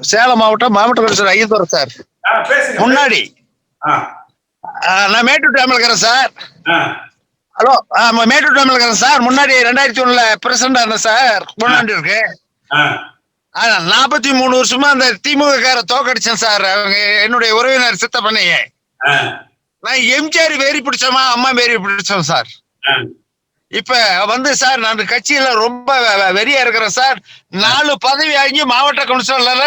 சேலம் மாவட்டம் மாவட்ட சார். ஆ, பேசுங்க. முன்னாடி. நான் மேட்டூர் டேம்ல இருக்கிறேன் சார் ஹலோ ஆ, ம- மேட்டூர் டேம்ல இருக்கிறேன் சார். முன்னாடி ரெண்டாயிரத்தி ஒண்ணுல பிரசிடண்ட் இருந்தேன் சார். முன்னாடி இருக்கு. நாற்பத்தி மூணு வருஷமா அந்த திமுக கார தோக்கடிச்சேன் சார். அவங்க என்னுடைய உறவினர் சித்தப்பண்ணையே ஆ, நான் எம்ஜிஆர் வேரி பிடிச்சோமா அம்மா வேரி பிடிச்சோம் சார். இப்ப வந்து சார் நான் கட்சியில ரொம்ப வெறியா இருக்கிறேன் சார். நாலு பதவி வாங்கி மாவட்ட கவுன்சிலர்ல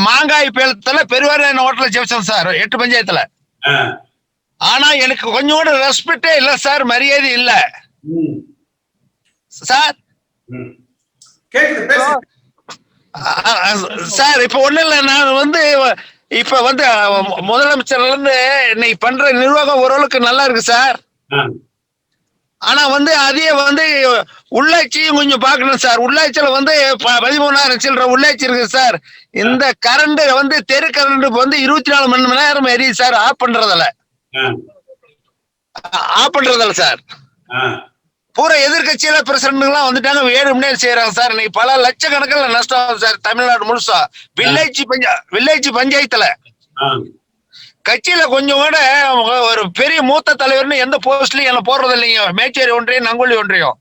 மாங்காய் பேலத்துல பெருவாரியான ஹோட்டல்ல ஜெயிச்சோம் சார் எட்டு பஞ்சாயத்துல. ஆனா எனக்கு கொஞ்சம் கூட ரெஸ்பெக்டே இல்ல சார் மரியாதை இல்ல. சார். சார் இப்ப ஒண்ணு இல்ல நான் வந்து இப்ப வந்து முதலமைச்சர்ல இருந்து இன்னைக்கு பண்ற நிர்வாகம் ஓரளவுக்கு நல்லா இருக்கு சார். ஆனா வந்து அதே வந்து உள்ளாட்சியும் கொஞ்சம் பார்க்கணும் சார். உள்ளாட்சியில வந்து பதிமூணாயிரம் சில்லற உள்ளாட்சி இருக்கு சார். இந்த கரண்ட் வந்து தெரு கரண்ட் வந்து இருபத்தி நாலு மணி நேரம் எரியுது சார். ஆஃப் பண்றதில்ல ஆஃப் பண்றதில்ல சார். பூரா எதிர்கட்சியில பிரசிடண்ட்லாம் வந்துட்டாங்க. வேணும்னே செய்யறாங்க சார். இன்னைக்கு பல லட்சக்கணக்கில் நஷ்டம் சார். தமிழ்நாடு முழுசா. வில்லேஜ் பஞ்சா வில்லேஜ் பஞ்சாயத்துல. கட்சியில கொஞ்சம் கூட ஒரு பெரிய மூத்த தலைவர்னு எந்த போஸ்ட்லயும் என்ன போடுறது இல்லைங்க. மேச்சேரி ஒன்றியம் நங்குழி ஒன்றியம்.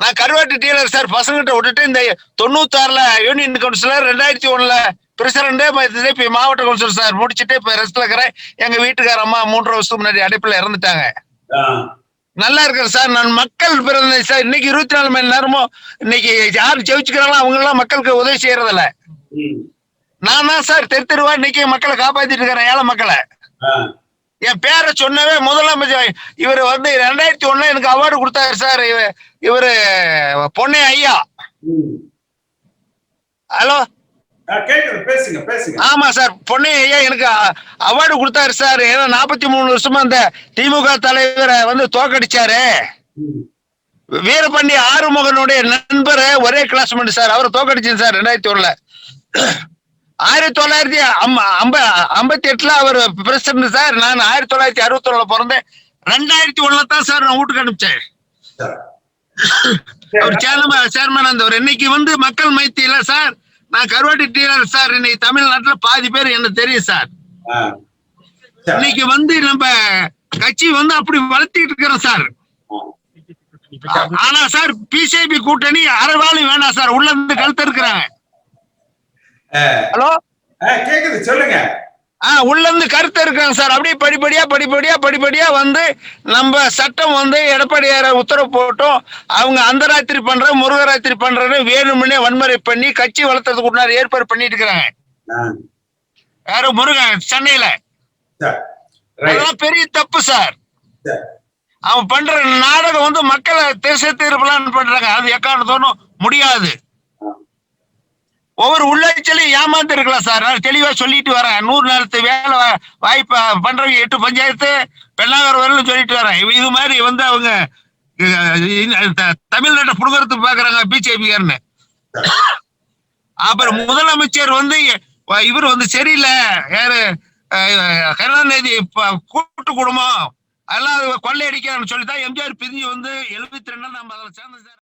நான் கருவாட்டு டீலர் சார் பசங்கிட்ட விட்டுட்டு இந்த தொண்ணூத்தாறுல யூனியன் கவுன்சிலர் ரெண்டாயிரத்தி ஒண்ணுல பிரசிடண்டே இப்ப மாவட்ட கவுன்சிலர் சார் முடிச்சுட்டு இப்ப ரெஸ்ட்ல இருக்கிறேன். எங்க வீட்டுக்கார அம்மா மூன்று வருஷத்துக்கு முன்னாடி அடைப்புல இறந்துட்டாங்க. நல்லா இருக்கிறேன் சார். நான் மக்கள் பிறந்த சார். இன்னைக்கு இருபத்தி நாலு மணி நேரமும் இன்னைக்கு யார் ஜெயிச்சுக்கிறாங்களோ அவங்க எல்லாம் மக்களுக்கு உதவி செய்யறதில்ல. நான் தான் சார் தெரு தெருவா இன்னைக்கு மக்களை காப்பாத்திட்டு இருக்கிறேன் ஏழை மக்களை. என் பேரை சொன்னவே முதலமைச்சர் இவர் வந்து ரெண்டாயிரத்தி ஒண்ணுல எனக்கு அவார்டு கொடுத்தாரு சார் இவ- இவரு பொன்னே ஐயா. ஹலோ? ஆமா சார் பொன்னே ஐயா எனக்கு அவார்டு கொடுத்தாரு சார். ஏன்னா நாற்பத்தி மூணு வருஷமா அந்த திமுக தலைவரை வந்து தோக்கடிச்சாரு. வீரபாண்டி ஆறுமுகனுடைய நண்பர் ஒரே கிளாஸ்மேட் சார். அவரை தோக்கடிச்சது சார் ரெண்டாயிரத்தி ஒண்ணுல. ஆயிரத்தி தொள்ளாயிரத்தி ஐம்பத்தி எட்டுல அவர் பிரசிடண்ட் சார். நான் ஆயிரத்தி தொள்ளாயிரத்தி அறுபத்தி ஒண்ணுல பிறந்தேன். ரெண்டாயிரத்தி ஒண்ணுல தான் சார் நான் வீட்டுக்கு அனுப்பிச்சேன். அவர் சேர்மன் சேர்மன் இருந்தவர் இன்னைக்கு வந்து மக்கள் மைத்தியில சார் நான் கருவாட்டி டீலர் சார். இன்னைக்கு தமிழ்நாட்டுல பாதி பேர் எனக்கு தெரியும் சார். இன்னைக்கு வந்து நம்ம கட்சி வந்து அப்படி வளர்த்திட்டு இருக்கிறோம் சார். ஆனா சார் பிஜேபி கூட்டணி அரைவாளி வேணாம் சார். உள்ள இருந்து கழுத்து இருக்கிறாங்க ஹலோ? கேக்குது சொல்லுங்க. ஆ உள்ள இருந்து கருத்து இருக்காங்க சார். அப்படியே படிப்படியா படிப்படியா படிப்படியா வந்து நம்ம சட்டம் வந்து எடப்பாடியார உத்தரவு போட்டோம். அவங்க அந்த ராத்திரி பண்ற முருகராத்திரி பண்றன்னு வேணும்னே வன்முறை பண்ணி கட்சி வளர்த்ததுக்கு முன்னாடி ஏற்பாடு பண்ணிட்டு இருக்கிறாங்க. யாரு முருகன் சென்னையில. அதெல்லாம் பெரிய தப்பு சார். அவன் பண்ற நாடகம் வந்து மக்களை திசை திருப்பலான்னு பண்றாங்க. அது எக்காரணத்தோடும் முடியாது. ஒவ்வொரு உள்ளாட்சியிலையும் ஏமாந்து இருக்கலாம் சார். நான் தெளிவா சொல்லிட்டு வரேன். நூறு நேரத்து வேலை வா- வாய்ப்பு பண்றவங்க எட்டு பஞ்சாயத்து பெண்ணாகர் வரலும் சொல்லிட்டு வரேன். இது- மாதிரி வந்து அவங்க த- தமிழ்நாட்டை புடுங்கறதுக்கு பாக்குறாங்க பிஜேபிக்காரன்னு அப்புறம் முதலமைச்சர் வந்து இவர் வந்து சரியில்லை. யாரு கருணாநிதி கூட்டு குடும்பம். அதெல்லாம் கொள்ளையடிக்கிறான்னு சொல்லி தான் எம்ஜிஆர் பிரிஞ்சு வந்து எழுபத்தி ரெண்டு நம்ம அதில் சேர்ந்து சார்